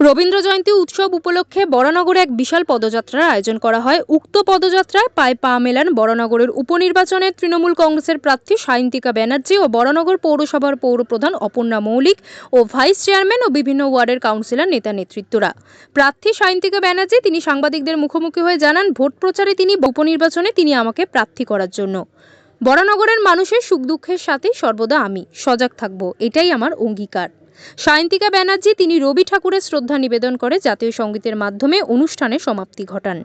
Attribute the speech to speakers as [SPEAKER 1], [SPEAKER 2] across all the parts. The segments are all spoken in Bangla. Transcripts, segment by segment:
[SPEAKER 1] রবীন্দ্র জয়ন্তী উৎসব উপলক্ষে বরানগরে এক বিশাল পদযাত্রার আয়োজন করা হয়। উক্ত পদযাত্রায় পায়ে পা মেলান বরানগরের উপনির্বাচনে তৃণমূল কংগ্রেসের প্রার্থী সায়ন্তিকা ব্যানার্জি ও বরানগর পৌরসভার পৌরপ্রধান অপর্ণা মৌলিক ও ভাইস চেয়ারম্যান ও বিভিন্ন ওয়ার্ডের কাউন্সিলর নেতা নেতৃত্বরা। প্রার্থী সায়ন্তিকা ব্যানার্জি, তিনি সাংবাদিকদের মুখোমুখি হয়ে জানান, ভোট প্রচারে তিনি উপনির্বাচনে তিনি আমাকে প্রার্থী করার জন্য। বরানগরের মানুষের সুখ দুঃখের সাথে সর্বদা আমি, সজাগ থাকব, এটাই আমার অঙ্গীকার। সায়ন্তিকা ব্যানার্জি, তিনি রবি ঠাকুরের শ্রদ্ধা নিবেদন করে জাতীয় সঙ্গীতের মাধ্যমে অনুষ্ঠানের সমাপ্তি ঘটান।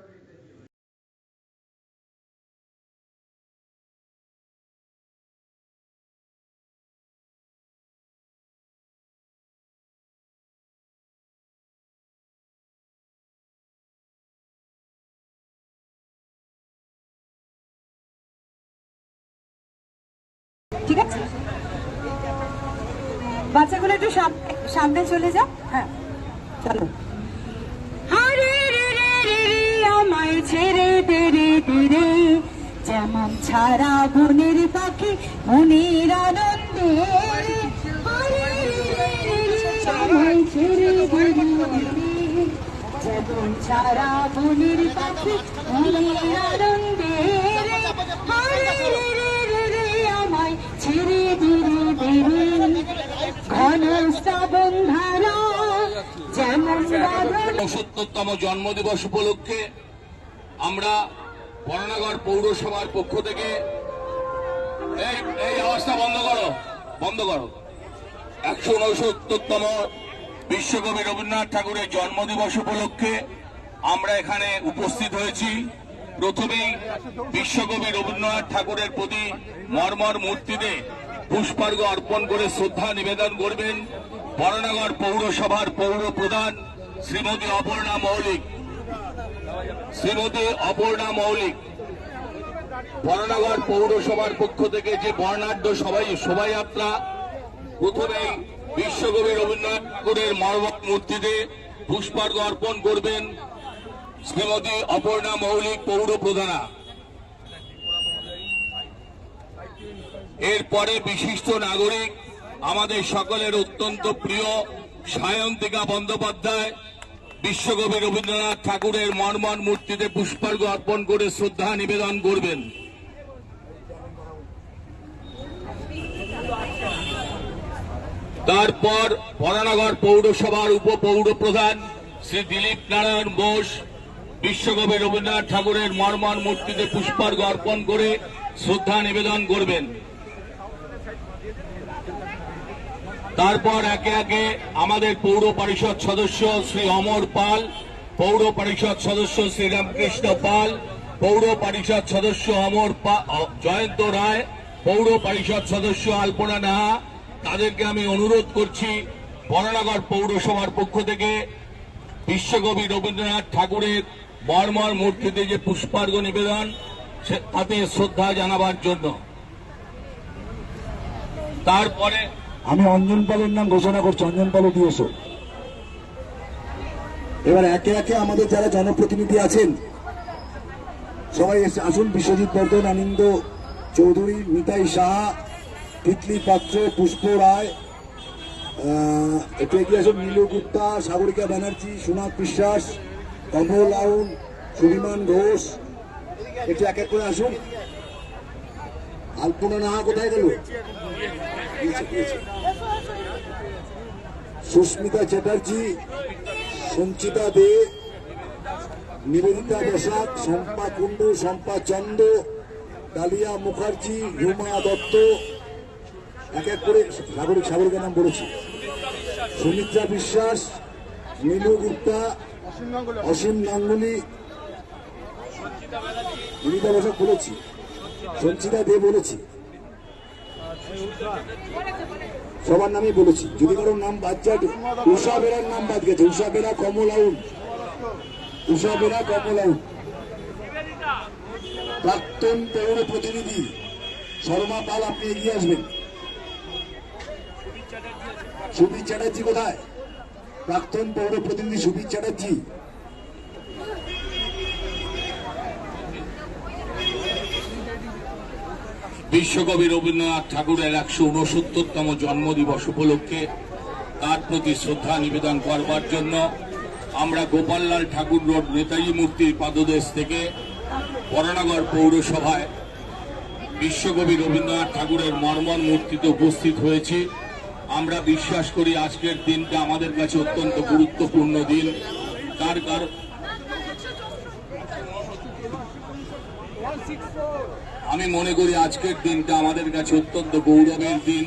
[SPEAKER 2] ঠিক আছে? বাচ্চাগুলো একটু সামনে চলে যাও। হ্যাঁ চলো। আমায় ছেড়ে দে যেমন ছাড়া বনের পাখি ছেড়ে ছাড়া বনের পাখি আনন্দে। রে, আমায় ছেড়ে দে
[SPEAKER 3] উনসত্তরতম জন্মদিবস উপলক্ষে আমরা বর্ণনগর পৌরসভার পক্ষ থেকে এই এই বন্ধ করো বন্ধ করো। একশো উনসত্তরতম বিশ্বকবি রবীন্দ্রনাথ ঠাকুরের জন্মদিবস উপলক্ষে আমরা এখানে উপস্থিত হয়েছি। প্রথমেই বিশ্বকবি রবীন্দ্রনাথ ঠাকুরের প্রতি মর্মর মূর্তিতে পুষ্পার্ঘ অর্পণ করে শ্রদ্ধা নিবেদন করবেন বরানগর পৌরসভার পৌর প্রধান শ্রীমতী অপর্ণা মৌলিক। শ্রীমতী অপর্ণা মৌলিক। বরানগর পৌরসভার পক্ষ থেকে যে বর্ণাঢ্য সবাই শোভাযাত্রা প্রথমেই বিশ্বকবি রবীন্দ্রনাথ ঠাকুরের মর্মর মূর্তিতে পুষ্পার্ঘ অর্পণ করবেন শ্রীমতী অপর্ণা মৌলিক পৌর প্রধানা এরপরে বিশিষ্ট নাগরিক, আমাদের সকলের অত্যন্ত প্রিয় সায়ন্তিকা বন্দ্যোপাধ্যায়। বিশ্বকবি রবীন্দ্রনাথ ঠাকুরের মর্মর মূর্তিতে পুষ্পার্ঘ অর্পণ করে শ্রদ্ধা নিবেদন করবেন। তারপর বরানগর পৌরসভার উপপৌর প্রধান শ্রী দিলীপ নারায়ণ বোস বিশ্বকবি রবীন্দ্রনাথ ঠাকুরের মর্মর মূর্তিতে পুষ্পার্ঘ অর্পণ করে শ্রদ্ধা নিবেদন করবেন। তারপর একে একে আমাদের পৌর পরিষদ সদস্য শ্রী অমর পাল, পৌর পরিষদ সদস্য শ্রী রামকৃষ্ণ পাল, পৌর পরিষদ সদস্য অমর জয়ন্ত রায়, পৌর পরিষদ সদস্য আলপনা নাহা। তাদেরকে আমি অনুরোধ করছি বরানগর পৌরসভার পক্ষ থেকে বিশ্বকবি রবীন্দ্রনাথ ঠাকুরের মর্মর মূর্তিতে যে পুষ্পার্ঘ নিবেদন তাতে শ্রদ্ধা জানাবার জন্য। তারপরে
[SPEAKER 4] আমি অঞ্জন পালের নাম ঘোষণা করছি, অঞ্জন পাল দিয়েছ। এবার একে একে আমাদের যারা জনপ্রতিনিধি আছেন, সবাই আসুন, বিশ্বজিৎ বর্ধন, আনন্দ চৌধুরী, নিতাই সাহা, তিতলি পাত্র, পুষ্প রায় একটু এগিয়ে আসুন, নীলু গুপ্তা, সাগরিকা ব্যানার্জি, সোনাথ বিশ্বাস, কমল আউন সুবিমান ঘোষ, একটু এক এক করে আসুন। আলপনা নাহা কোথায় গেল। সুস্মিতা চ্যাটার্জি, সঞ্চিতা দে, নিবেদিতা বসাক, শম্পা কুণ্ডু, শম্পা চন্দ, ডালিয়া মুখার্জি রুমা দত্ত। এক এক করে সাগরিকা নাম বলেছি। সুমিত্রা বিশ্বাস নীলু গুপ্তা, অসীম গাঙ্গুলি, নিবেদিতা বসাক বলেছি। সঞ্চিতা দে বলেছি। সবার নামই বলেছি। যদি কারোর নাম বাদ যায়, উষা বেরার নাম বাদ গেছে। উষা বেরা, কমল আউন। উষা বেরা, কমল আউন। প্রাক্তন পৌর প্রতিনিধি শর্মা পাল, আপনি এগিয়ে আসবেন। সুবীর চ্যাটার্জি কোথায়? প্রাক্তন পৌর প্রতিনিধি সুবীর চ্যাটার্জি।
[SPEAKER 3] বিশ্বকবি রবীন্দ্রনাথ ঠাকুরের একশো উনসত্তরতম জন্মদিবস উপলক্ষে তার প্রতি শ্রদ্ধা নিবেদন করবার জন্য আমরা গোপাললাল ঠাকুর রোড নেতাজি মূর্তির পাদদেশ থেকে বরানগর পৌরসভায় বিশ্বকবি রবীন্দ্রনাথ ঠাকুরের মর্মন মূর্তিতে উপস্থিত হয়েছি। আমরা বিশ্বাস করি আজকের দিনটা আমাদের কাছে অত্যন্ত গুরুত্বপূর্ণ দিন। তার কারণ আমি মনে করি আজকের দিনটা আমাদের কাছে অত্যন্ত গৌরবের দিন।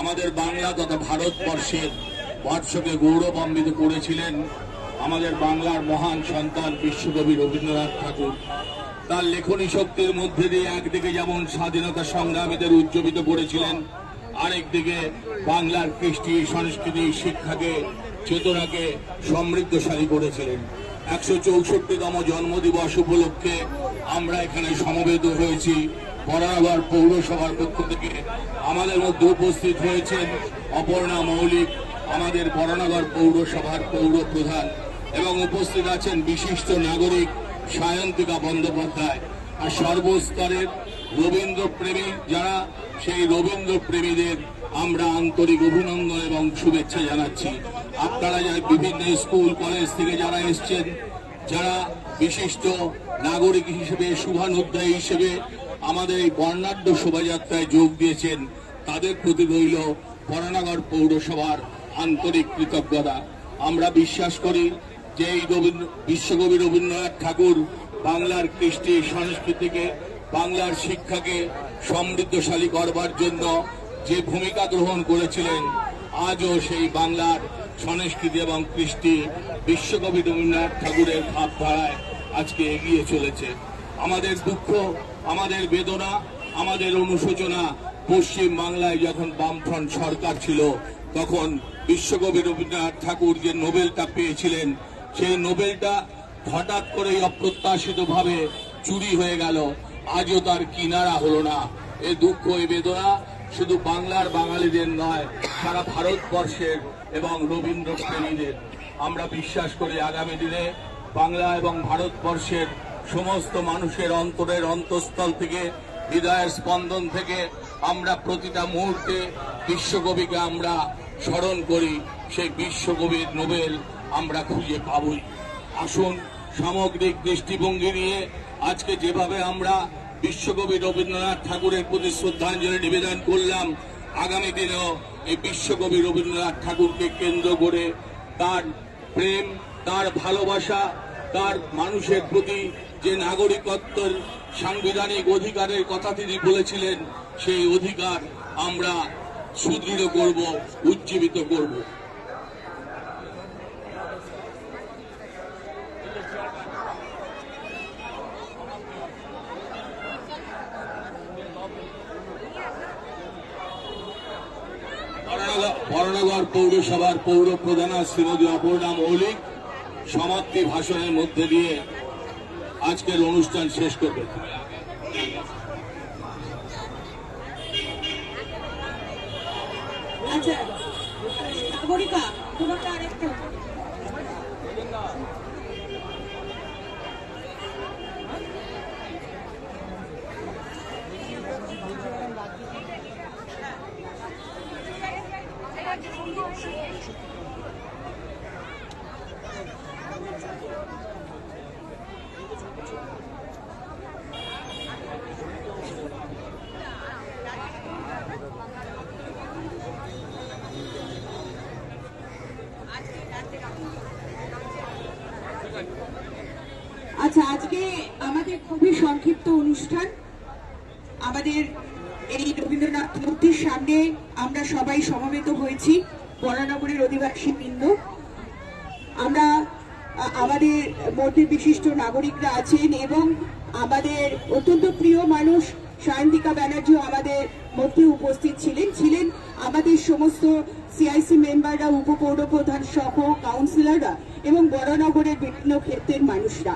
[SPEAKER 3] আমাদের বাংলা তথা ভারতবর্ষের বর্ষকে গৌরবান্বিত করেছিলেন আমাদের বাংলার মহান সন্তান বিশ্বকবি রবীন্দ্রনাথ ঠাকুর। তার লেখনী শক্তির মধ্যে দিয়ে একদিকে যেমন স্বাধীনতা সংগ্রামীদের উজ্জীবিত করেছিলেন, আরেকদিকে বাংলার কৃষ্টি, সংস্কৃতি, শিক্ষাকে, চেতনাকে সমৃদ্ধশালী করেছিলেন। একশো চৌষট্টিতম জন্মদিবস উপলক্ষে আমরা এখানে সমবেত হয়েছি। বরানগর পৌরসভার পক্ষ থেকে আমাদের মধ্যে উপস্থিত হয়েছেন অপর্ণা মৌলিক, আমাদের বরানগর পৌরসভার পৌর প্রধান এবং উপস্থিত আছেন বিশিষ্ট নাগরিক সায়ন্তিকা বন্দ্যোপাধ্যায়। আর সর্বস্তরের রবীন্দ্রপ্রেমী, যারা সেই রবীন্দ্রপ্রেমীদের আমরা আন্তরিক অভিনন্দন এবং শুভেচ্ছা জানাচ্ছি। আপনারা যারা বিভিন্ন স্কুল, কলেজ থেকে যারা এসছেন, যারা বিশিষ্ট নাগরিক হিসেবে শুভানুধ্যায়ী হিসেবে আমাদের এই বর্ণাঢ্য শোভাযাত্রায় যোগ দিয়েছেন। তাদের প্রতি রইল বরানগর পৌরসভার আন্তরিক কৃতজ্ঞতা। আমরা বিশ্বাস করি যে এই রবীন্দ্র বিশ্বকবি রবীন্দ্রনাথ ঠাকুর বাংলার কৃষ্টি সংস্কৃতিকে, বাংলার শিক্ষাকে সমৃদ্ধশালী করবার জন্য যে ভূমিকা গ্রহণ করেছিলেন, আজও সেই বাংলার সংস্কৃতি এবং কৃষ্টি বিশ্বকবি রবীন্দ্রনাথ ঠাকুরের ভাবধারায় আজকে এগিয়ে চলেছে। আমাদের দুঃখ, আমাদের বেদনা, আমাদের অনুশোচনা পশ্চিম বাংলায় যখন বামফ্রন্ট সরকার ছিল, তখন বিশ্বকবি রবীন্দ্রনাথ ঠাকুর যে নোবেলটা পেয়েছিলেন সেই নোবেলটা হঠাৎ করেই অপ্রত্যাশিতভাবে চুরি হয়ে গেল। আজও তার কিনারা হলো না। এ দুঃখ, এ বেদনা শুধু বাংলার বাঙালিদের নয়, সারা ভারতবর্ষের এবং রবীন্দ্র প্রেমীদের। আমরা বিশ্বাস করি আগামী দিনে বাংলা এবং ভারতবর্ষের সমস্ত মানুষের অন্তরের অন্তঃস্থল থেকে, হৃদয়ের স্পন্দন থেকে আমরা প্রতিটা মুহূর্তে বিশ্বকবিকে আমরা স্মরণ করি। সেই বিশ্বকবির নোবেল আমরা খুঁজে পাবই। আসুন সামগ্রিক দৃষ্টিভঙ্গি নিয়ে আজকে যেভাবে আমরা বিশ্বকবি রবীন্দ্রনাথ ঠাকুরের প্রতি শ্রদ্ধাঞ্জলি নিবেদন করলাম, আগামী দিনেও এই বিশ্বকবি রবীন্দ্রনাথ ঠাকুরকে কেন্দ্র করে তার প্রেম, তার ভালোবাসা তার মানুষের প্রতি যে নাগরিকত্বের সাংবিধানিক অধিকারের কথা তিনি বলেছিলেন, সেই অধিকার আমরা সুদৃঢ় করব, উজ্জীবিত করব। বরানগর- পৌরসভার পৌর প্রধানা শ্রীমতী অপর্ণা মৌলিক সমাপ্তি ভাষণের মধ্যে দিয়ে আজকের অনুষ্ঠান শেষ করবে
[SPEAKER 2] আচ্ছা নাগরিকা তোমাকে আরেকটা আচ্ছা আজকে আমাদের খুবই সংক্ষিপ্ত অনুষ্ঠান। আমাদের এই রবীন্দ্রনাথ মূর্তির সামনে আমরা সবাই সমবেত হয়েছি, বরানগরের অধিবাসী বৃন্দ। আমরা আমাদের মধ্যে বিশিষ্ট নাগরিকরা আছেন এবং আমাদের অত্যন্ত প্রিয় মানুষ সায়ন্তিকা ব্যানার্জিও আমাদের মধ্যে উপস্থিত ছিলেন। ছিলেন আমাদের সমস্ত সিআইসি মেম্বাররা উপপৌর প্রধান সহ কাউন্সিলররা এবং বড়নগরের বিভিন্ন ক্ষেত্রের মানুষরা।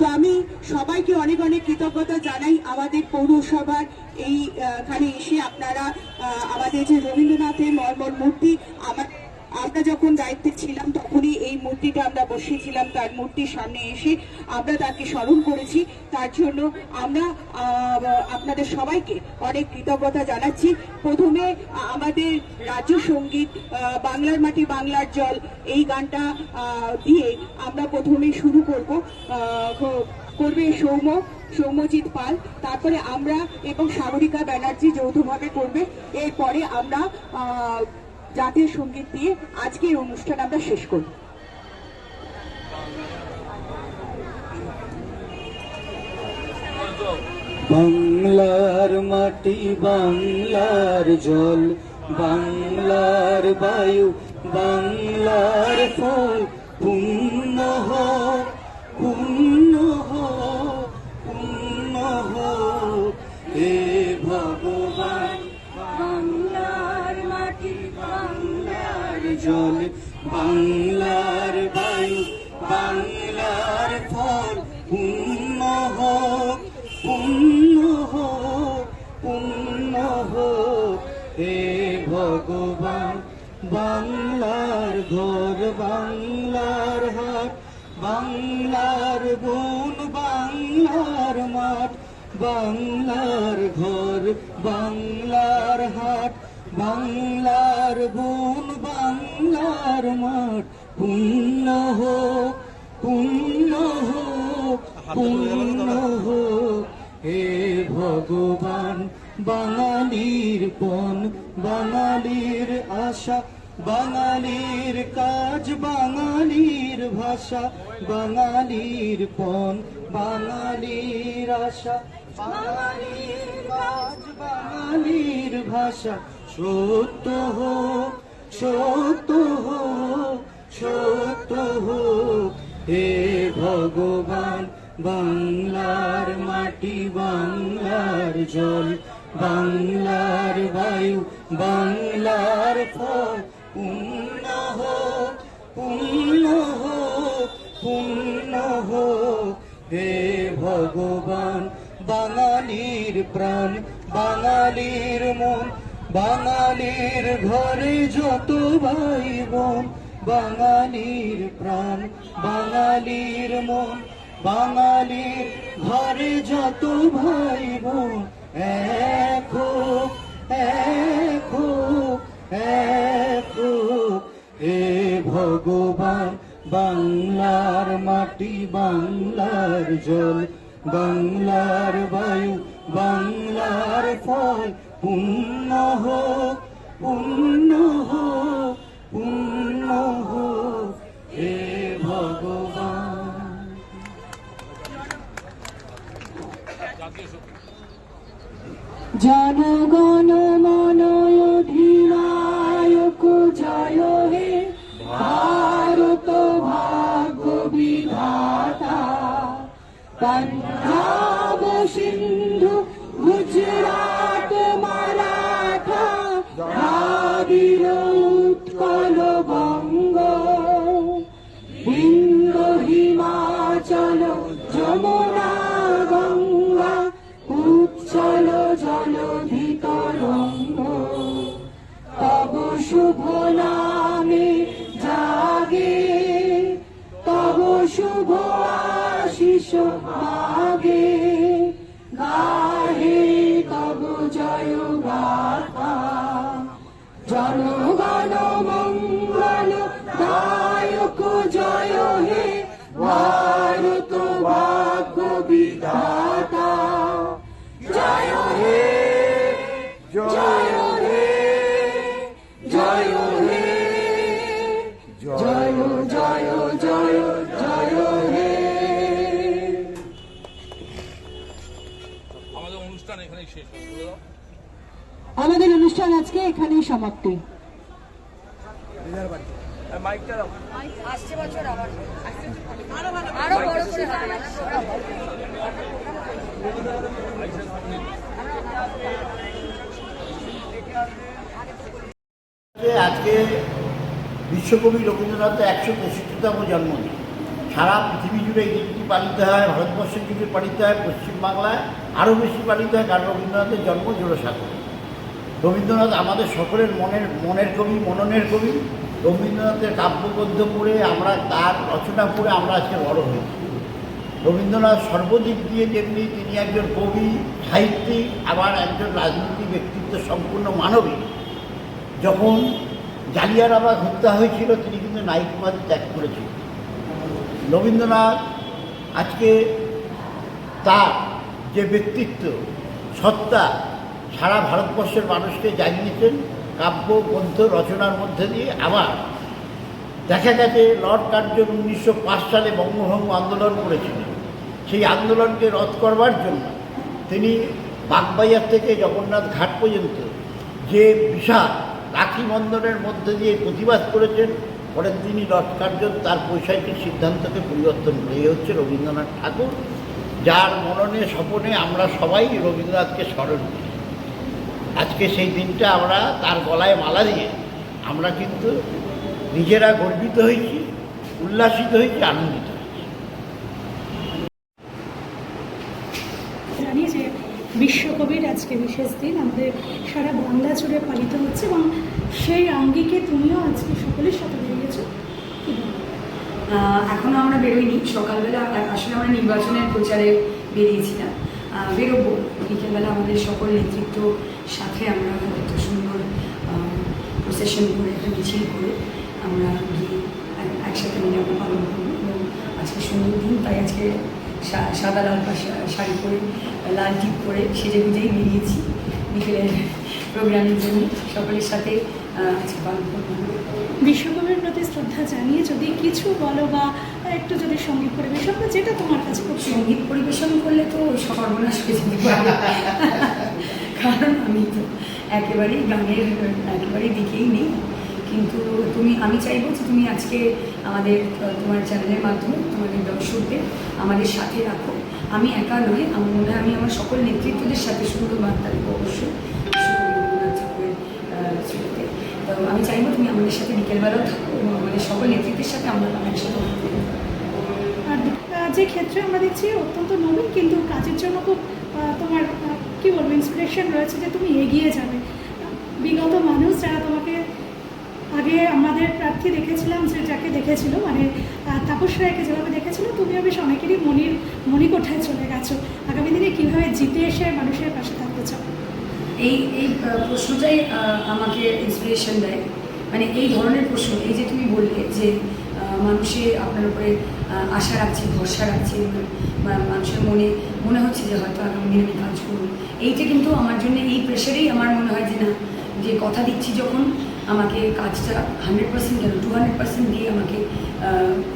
[SPEAKER 2] তো আমি সবাইকে অনেক অনেক কৃতজ্ঞতা জানাই আমাদের পৌরসভার এইখানে এসে আপনারা আমাদের যে রবীন্দ্রনাথের মর্মর মূর্তি, আমার আমরা যখন দায়িত্বে ছিলাম, তখনই এই মূর্তিটা আমরা বসিয়েছিলাম। তার মূর্তির সামনে এসে আমরা তাকে স্মরণ করেছি। তার জন্য আমরা আপনাদের সবাইকে অনেক কৃতজ্ঞতা জানাচ্ছি। প্রথমে আমাদের রাজ্য সংগীত বাংলার মাটি বাংলার জল, এই গানটা দিয়ে আমরা প্রথমে শুরু করব। করবে সৌম্য, সৌম্যজিৎ পাল। তারপরে আমরা এবং সাগরিকা ব্যানার্জি যৌথভাবে করবে। এরপরে আমরা জাতীয় সংগীত দিয়ে আজকের অনুষ্ঠান আমরা শেষ করব
[SPEAKER 5] বাংলার মাটি, বাংলার জল, বাংলার বায়ু, বাংলার ফল পুণ্য হোক পুণ্য জল, বাংলার বায়ু, বাংলার ফল। পুণ্য হোক পুণ্য হোক হোক। হে ভগবান, বাংলার ঘর, বাংলার হাট, বাংলার বন বাংলার মাঠ, বাংলার ঘর, বাংলার হাট, বাংলার বন বাংলার মাঠ পুণ্য হোক পুণ্য হোক পুণ্য হোক। হে ভগবান বাঙালির পণ বাঙালির আশা বাঙালির কাজ বাঙালির ভাষা বাঙালির পণ বাঙালির আশা বাঙালির কাজ বাঙালির ভাষা সত্য হোক। সত্য হোক হে ভগবান, বাংলার মাটি, বাংলার জল, বাংলার বায়ু, বাংলার ফল। পুণ্য হোক পুণ্য হোক পুণ্য হোক, হে ভগবান, বাঙালির প্রাণ, বাঙালির মন বাঙালির ঘরে যত ভাই বোন, বাঙালির প্রাণ, বাঙালির মন, বাঙালির ঘরে যত ভাই বোন, এক এক এক হে ভগবান বাংলার মাটি, বাংলার জল, বাংলার বায়ু, বাংলার ফল পুণ্য হোক পুণ্য হোক পুণ্য হোক
[SPEAKER 2] জয়
[SPEAKER 3] অনুষ্ঠান
[SPEAKER 2] আজকে এখানেই সমাপ্তি।
[SPEAKER 6] আজকে বিশ্বকবি রবীন্দ্রনাথের একশো পঁচিশতম জন্মদিন। সারা পৃথিবী জুড়ে এই দিনটি পালিত হয়, ভারতবর্ষ জুড়ে পালিত হয়, পশ্চিমবাংলায় আরও বেশি পালিত হয়, কারণ রবীন্দ্রনাথের জন্ম জোড়াসাঁকোরে রবীন্দ্রনাথ আমাদের সকলের মনের মনের কবি, মননের কবি। রবীন্দ্রনাথের কাব্যবদ্ধ পড়ে আমরা, তার রচনা পড়ে আমরা আজকে বড় হয়েছি। রবীন্দ্রনাথ সর্বদিক দিয়ে যেমনি তিনি একজন কবি, সাহিত্যিক, আবার একজন রাজনীতি ব্যক্তিত্ব, সম্পূর্ণ মানবিক। যখন জালিয়ানাবাগ হত্যা হয়েছিল, তিনি কিন্তু উপাধি ত্যাগ করেছিলেন রবীন্দ্রনাথ আজকে তার যে ব্যক্তিত্ব, সত্তা সারা ভারতবর্ষের মানুষকে জানিয়েছেন কাব্য, গ্রন্থ, রচনার মধ্যে দিয়ে। আবার দেখা গেছে, লর্ড কার্জন উনিশশো পাঁচ সালে বঙ্গভঙ্গ আন্দোলন করেছিলেন। সেই আন্দোলনকে রদ করবার জন্য তিনি বাগবাজার থেকে জগন্নাথ ঘাট পর্যন্ত যে বিশাল রাখি বন্ধনের মধ্যে দিয়ে প্রতিবাদ করেছেন, পরের দিনই লর্ড কার্জন তার বৈষয়িক সিদ্ধান্তকে পরিবর্তন করে। হচ্ছে রবীন্দ্রনাথ ঠাকুর, যার মননে স্বপনে আমরা সবাই রবীন্দ্রনাথকে স্মরণ করি। আজকে সেই দিনটা আমরা তার গলায় মালা দিয়ে আমরা কিন্তু নিজেরা গর্বিত হয়েছি উল্লাসিত হয়েছি আনন্দিত হয়েছি।
[SPEAKER 7] জানি যে বিশ্বকবির আজকে বিশেষ দিন আমাদের সারা বাংলা জুড়ে পালিত হচ্ছে এবং সেই আঙ্গিকে তুমিও আজকে সকলের সাথে বেরিয়েছো কি বলব?
[SPEAKER 8] আহ, এখনও আমরা বেরোইনি সকালবেলা আসলে আমরা নির্বাচনের প্রচারে বেরিয়েছিলাম। বেরোবো বিকেলবেলা আমাদের সকল নেতৃত্ব সাথে আমরা একটা সুন্দর প্রসেশন করে একটা মিছিল করে আমরা গিয়ে একসাথে মিলে পালন করব এবং আজকে সুন্দর দিন, তাই আজকে সাদা লাল শাড়ি পরে, লাল টিপ পরে সেজে গুজেই বেরিয়েছি বিকেলের প্রোগ্রামের জন্য সকলের সাথে আজকে পালন করব।
[SPEAKER 7] বিশ্বকবির প্রতি শ্রদ্ধা জানিয়ে যদি কিছু বলো বা একটু যদি সংগীত পরিবেশন বা যেটা তোমার কাছে খুব
[SPEAKER 8] সংগীত পরিবেশন করলে তো সর্বনাশ হয়ে যেতে পারে কারণ আমি তো একেবারেই গানের, একেবারেই দিকেই নেই। কিন্তু তুমি, আমি চাইব যে তুমি আজকে আমাদের, তোমার চ্যানেলের মাধ্যমে, তোমাদের দর্শকদের আমাদের সাথে রাখো। আমি একা নয় আমার মনে হয় আমি আমার সকল নেতৃত্বদের সাথে সুন্দর বার্তা দেবো অবশ্যই আমি চাইব তুমি আমাদের সাথে বিকেলবেলাও থাকো এবং আমাদের সকল নেতৃত্বের সাথে আমরা একসাথে থাকতে পারি।
[SPEAKER 7] আর আহ, যে ক্ষেত্রে আমরা দেখছি অত্যন্ত নবীন, কিন্তু কাজের জন্য খুব তোমার কি বলব ইন্সপিরেশন রয়েছে যে তুমি এগিয়ে যাবে। বিগত মানুষ যারা তোমাকে আগে আমাদের প্রার্থী দেখেছিলাম যে যাকে দেখেছিল মানে তাপস রায়কে যেভাবে দেখেছিল তুমিও বেশ অনেকেরই মনির, মণিকোঠায় চলে গেছো। আগামী দিনে কীভাবে জিতে এসে মানুষের পাশে থাকতে চাও?
[SPEAKER 8] এই এই প্রশ্নটাই আমাকে ইন্সপিরেশন দেয়। মানে এই ধরনের প্রশ্ন, এই যে তুমি বললে যে মানুষে আপনার উপরে আশা রাখছি, ভরসা রাখছে মানুষের মনে মনে হচ্ছে যে হয়তো আগামী দিনে আমি কাজ করব। এইটা কিন্তু আমার জন্য, এই প্রেশারেই আমার মনে হয় যে না, যে কথা দিচ্ছি যখন আমাকে কাজটা হান্ড্রেড পার্সেন্ট কেন টু হান্ড্রেড পার্সেন্ট দিয়ে আমাকে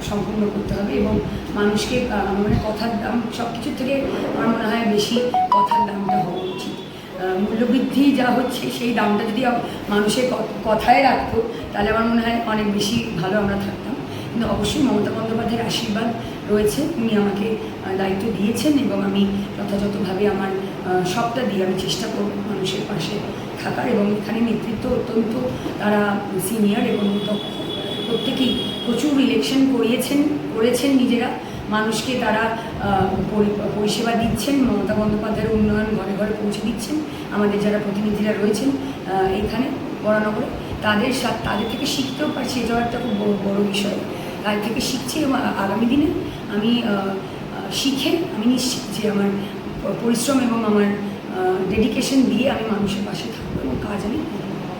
[SPEAKER 8] সম্পূর্ণ করতে হবে এবং মানুষকে মানে কথার দাম সব কিছুর থেকে আমার মনে হয় বেশি কথার দামটা হওয়া উচিত। মূল্যবৃদ্ধি যা হচ্ছে, সেই দামটা যদি মানুষের কথায় রাখতো, তাহলে আমার মনে হয় অনেক বেশি ভালো আমরা থাকতাম। কিন্তু অবশ্যই মমতা বন্দ্যোপাধ্যায়ের আশীর্বাদ রয়েছে। উনি আমাকে দায়িত্ব দিয়েছেন এবং আমি যথাযথভাবে আমার সবটা দিয়ে আমি চেষ্টা করব মানুষের পাশে থাকার এবং এখানে নেতৃত্ব অত্যন্ত, তারা সিনিয়র এবং দক্ষ। প্রত্যেকেই প্রচুর ইলেকশন করিয়েছেন, করেছেন নিজেরা। মানুষকে তারা পরি- পরিষেবা দিচ্ছেন, মমতা বন্দ্যোপাধ্যায়ের উন্নয়ন ঘরে ঘরে পৌঁছে দিচ্ছেন। আমাদের যারা প্রতিনিধিরা রয়েছেন এখানে বরানগরে, তাদের সাথে তাদের থেকে শিখতেও পারছি, এটাও একটা খুব বড় বিষয়। তাদের থেকে শিখছি এবং আগামী দিনে আমি শিখে আমি নিশ্চিত যে আমার পরিশ্রম এবং আমার ডেডিকেশন দিয়ে আমি মানুষের পাশে থাকব এবং কাজ আমি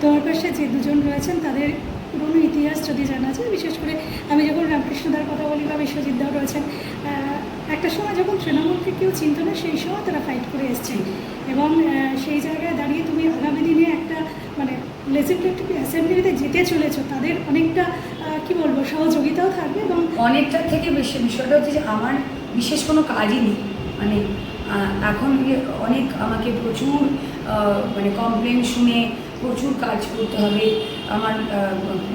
[SPEAKER 7] তোমার পাশে যে দুজন রয়েছেন, তাদের পুরনো ইতিহাস যদি জানা যায়, বিশেষ করে আমি যখন রামকৃষ্ণদার কথা বলি বা বিশ্বজিৎ দাও রয়েছেন একটা সময় যখন তৃণমূলকে কেউ চিনত না, সেই সময় তারা ফাইট করে এসছেন। এবং সেই জায়গায় দাঁড়িয়ে তুমি আগামী দিনে একটা মানে লেজিসলেটিভ অ্যাসেম্বলিতে যেতে চলেছো, তাদের অনেকটা কি বলব, সহযোগিতাও থাকবে এবং
[SPEAKER 8] অনেকটা থেকে বেশি। বিষয়টা হচ্ছে যে আমার বিশেষ কোনো কাজই নেই। মানে এখন অনেক আমাকে প্রচুর মানে কমপ্লেন শুনে প্রচুর কাজ করতে হবে। আমার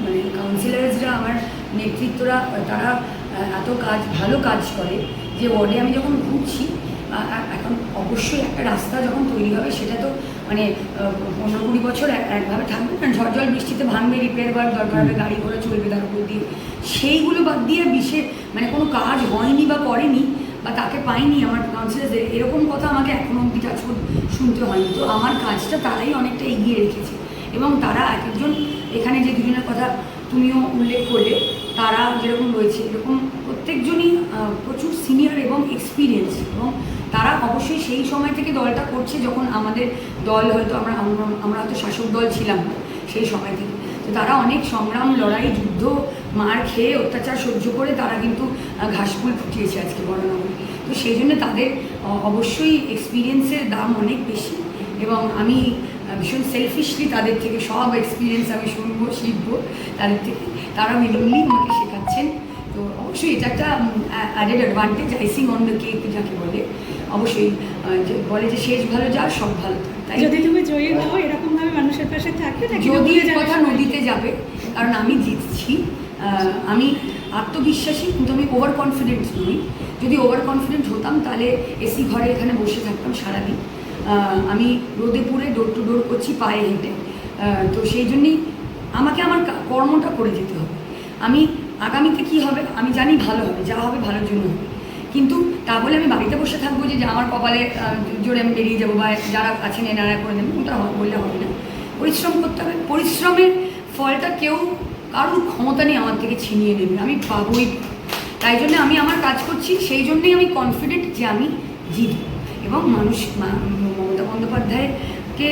[SPEAKER 8] মানে কাউন্সিলার্সরা আমার নেতৃত্বরা, তারা এত কাজ, ভালো কাজ করে যে ওয়ার্ডে আমি যখন ঘুরছি এখন অবশ্যই একটা রাস্তা যখন তৈরি হবে, সেটা তো মানে পনেরো কুড়ি বছর এক- একভাবে থাকবে কারণ ঝড় জল বৃষ্টিতে ভাঙবে রিপেয়ার করার দরকার হবে গাড়ি ঘোড়া চলবে তার উপর দিয়ে। সেইগুলো বাদ দিয়ে বিশেষ মানে কোনো কাজ হয়নি বা করেনি বা তাকে পাইনি আমার কাউন্সিলারদের এরকম কথা আমাকে এখনও অব্দি কাজ শুনতে হয়নি। তো আমার কাজটা তারাই অনেকটা এগিয়ে রেখেছে। এবং তারা এক একজন এখানে যে দুজনের কথা তুমিও উল্লেখ করলে তারা যেরকম রয়েছে এরকম প্রত্যেকজনই প্রচুর সিনিয়র এবং এক্সপিরিয়েন্স এবং তারা অবশ্যই সেই সময় থেকে দলটা করছে যখন আমাদের দল হয়তো আমরা, আমরা- হয়তো শাসক দল ছিলাম না সেই সময় থেকে। তো তারা অনেক সংগ্রাম, লড়াই, যুদ্ধ, মার খেয়ে অত্যাচার সহ্য করে তারা কিন্তু ঘাসফুল ফুটিয়েছে আজকে বড়নগরে। তো সেই জন্য তাদের অবশ্যই এক্সপিরিয়েন্সের দাম অনেক বেশি এবং আমি ভীষণ সেলফিশলি তাদের থেকে সব এক্সপিরিয়েন্স আমি শুনব, শিখব তাদের থেকে। তারা মিলিমিলি আমাকে শেখাচ্ছেন। তো অবশ্যই এটা একটা added advantage icing on the cake যাকে বলে। অবশ্যই বলে যে শেষ ভালো যা সব ভালো। তাই
[SPEAKER 7] যদি তুমি জয়ী হও এরকম ভাবে মানুষের পাশে নাকি
[SPEAKER 8] যদি কথা নদীতে যাবে কারণ আমি জিতছি আমি আত্মবিশ্বাসী কিন্তু আমি ওভার কনফিডেন্ট নই। যদি ওভার কনফিডেন্ট হতাম তাহলে এসি ঘরে এখানে বসে থাকতাম সারাদিন। আমি রোদে পুড়ে ডোর টু ডোর করছি পায়ে হেঁটে। তো সেই জন্যেই আমাকে আমার কর্মটা করে যেতে হবে। আমি আগামীতে কি হবে আমি জানি ভালো হবে যা হবে ভালোর জন্য হবে। কিন্তু তা বলে আমি বাড়িতে বসে থাকব যে আমার কপালে জোরে আমি বেরিয়ে যাব বা যারা আছেন এনারা করে দেবেন ওটা বললে হবে না। পরিশ্রম করতে হবে। পরিশ্রমের ফলটা কেউ কারোর ক্ষমতা নেই আমার থেকে ছিনিয়ে নেবে। আমি পাবোই। তাই জন্য আমি আমার কাজ করছি, সেই জন্যই আমি কনফিডেন্ট যে আমি জিতব। এবং মানুষ মমতা বন্দ্যোপাধ্যায়কে,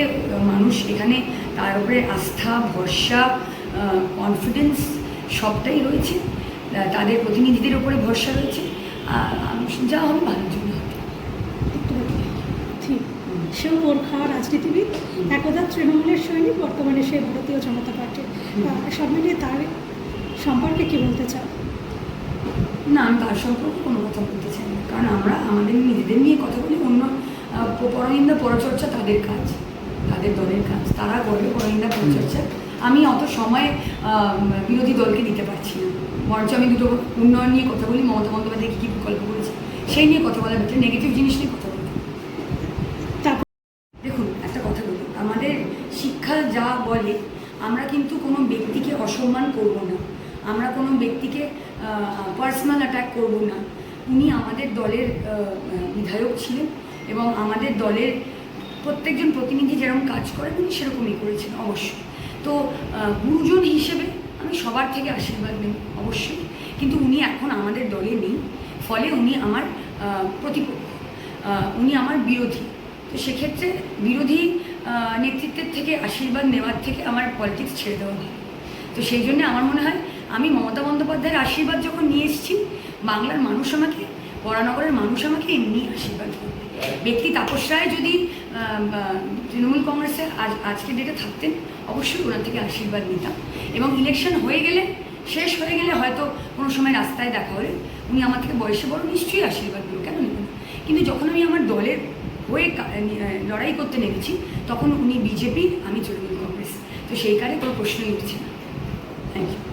[SPEAKER 8] মানুষ এখানে তার উপরে আস্থা, ভরসা কনফিডেন্স সবটাই রয়েছে। তাদের প্রতিনিধিদের উপরে ভরসা রয়েছে। আর আমি- যা হবে ভালোর জন্য।
[SPEAKER 7] ঠিক সেও খাওয়া রাজনীতিবিদ একদা তৃণমূলের সৈনিক বর্তমানে সে ভারতীয় জনতা পার্টি সব মিলিয়ে তার সম্পর্কে কি বলতে চাও?
[SPEAKER 8] না আমি তার সম্পর্কে কোনো কথা বলতে চাই না। কারণ আমরা আমাদের নিজেদের নিয়ে কথা বলি অন্য আহ, প- পরনিন্দা পরচর্চা তাদের কাজ তাদের দলের কাজ। তারা করবে পরনিন্দা পরচর্চা। আমি অত সময় বিরোধী দলকে দিতে পারছি না। বরঞ্চ আমি দুটো উন্নয়ন নিয়ে কথা বলি, মমতা বন্দ্যোপাধ্যায় কী কী বিকল্প করেছে, সেই নিয়ে কথা বলা বেটার নেগেটিভ জিনিস নিয়ে কথা বলি।
[SPEAKER 7] তারপর
[SPEAKER 8] দেখুন, একটা কথা বলি, আমাদের শিক্ষা যা বলে, আমরা কিন্তু কোনো ব্যক্তিকে অসম্মান করব না। আমরা কোনো ব্যক্তিকে পার্সোনাল অ্যাটাক করব না। উনি আমাদের দলের বিধায়ক ছিলেন এবং আমাদের দলের প্রত্যেকজন প্রতিনিধি যেরকম কাজ করেন উনি সেরকমই করেছেন, অবশ্যই। তো গুরুজন হিসেবে আমি সবার থেকে আশীর্বাদ নেব অবশ্যই। কিন্তু উনি এখন আমাদের দলে নেই। ফলে উনি আমার প্রতিপক্ষ। উনি আমার বিরোধী। তো সেক্ষেত্রে বিরোধী নেতৃত্বের থেকে আশীর্বাদ নেওয়ার থেকে আমার পলিটিক্স ছেড়ে দেওয়া ভালো। তো সেই জন্য আমার মনে হয়, আমি মমতা বন্দ্যোপাধ্যায়ের আশীর্বাদ যখন নিয়ে এসেছি, বাংলার মানুষ আমাকে বরানগরের মানুষ আমাকে এমনি আশীর্বাদ করবে। ব্যক্তি তাপস রায় যদি তৃণমূল কংগ্রেসে আজ আজকের ডেটে থাকতেন অবশ্যই ওনার থেকে আশীর্বাদ নিতাম। এবং ইলেকশন হয়ে গেলে, শেষ হয়ে গেলে হয়তো কোনো সময় রাস্তায় দেখা হলে উনি আমার থেকে বয়সে বড় নিশ্চয়ই আশীর্বাদ করবেন কেন নেবেন কিন্তু যখন আমি আমার দলের হয়ে লড়াই করতে নেমেছি, তখন উনি বিজেপি, আমি তৃণমূল কংগ্রেস। তো সেই কারণে কোনো প্রশ্নই উঠছে না। Thank you